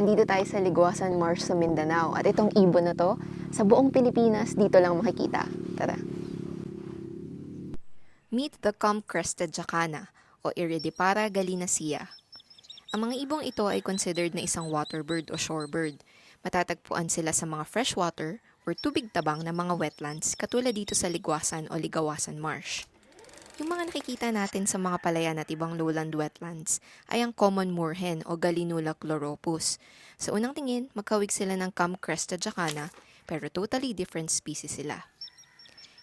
Andito tayo sa Liguasan Marsh sa Mindanao. At itong ibon na to, sa buong Pilipinas, dito lang makikita. Tara. Meet the calm-crested jacana o Iridipara gallinaceae. Ang mga ibong ito ay considered na isang water bird o shore bird. Matatagpuan sila sa mga freshwater or tubig tabang na mga wetlands katulad dito sa Liguasan o Ligawasan Marsh. Yung mga nakikita natin sa mga palayan at ibang lowland wetlands ay ang common moorhen o Gallinula chloropus. Sa unang tingin, magkawig sila ng calm-crested jacana pero totally different species sila.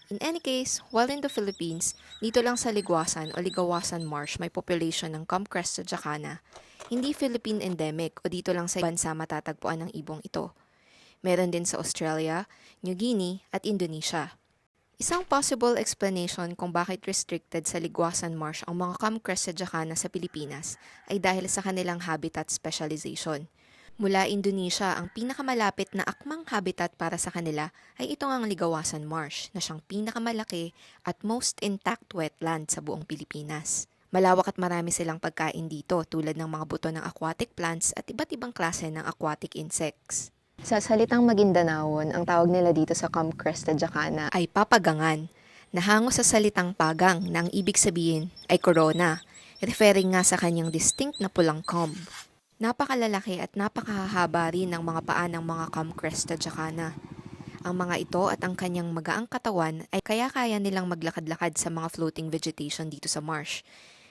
In any case, while in the Philippines, dito lang sa Liguasan o Ligawasan Marsh may population ng Comcrested jacana, hindi Philippine endemic o dito lang sa bansa matatagpuan ng ibong ito. Meron din sa Australia, New Guinea at Indonesia. Isang possible explanation kung bakit restricted sa Liguasan Marsh ang mga Comcrested jacana sa Pilipinas ay dahil sa kanilang habitat specialization. Mula Indonesia, ang pinakamalapit na akmang habitat para sa kanila ay ito ang Ligawasan Marsh na siyang pinakamalaki at most intact wetland sa buong Pilipinas. Malawak at marami silang pagkain dito tulad ng mga buto ng aquatic plants at iba't ibang klase ng aquatic insects. Sa salitang Maguindanaon, ang tawag nila dito sa Comcrested Jacana Ay papagangan, nahango sa salitang pagang na ang ibig sabihin ay corona, referring nga sa kanyang distinct na pulang comb. Napakalalaki at napakahahaba rin ng mga paa ng mga Comcrested jacana. Ang mga ito at ang kanyang magaang katawan ay kaya-kaya nilang maglakad-lakad sa mga floating vegetation dito sa marsh.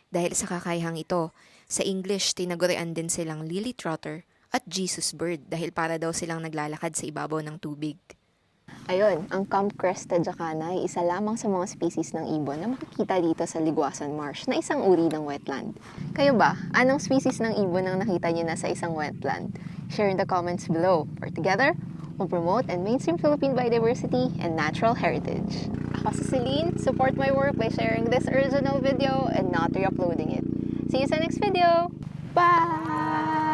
Dahil sa kakayahang ito, sa English tinagurian din silang lily trotter at Jesus bird dahil para daw silang naglalakad sa ibabaw ng tubig. Ayun, ang Comcrested Jacana ay isa lamang sa mga species ng ibon na makikita dito sa Liguasan Marsh na isang uri ng wetland. Kayo ba, anong species ng ibon ang nakita niyo na sa isang wetland? Share in the comments below. For together, we'll promote and mainstream Philippine biodiversity and natural heritage. Ako si Celine. Support my work by sharing this original video and not re-uploading it. See you sa next video. Bye!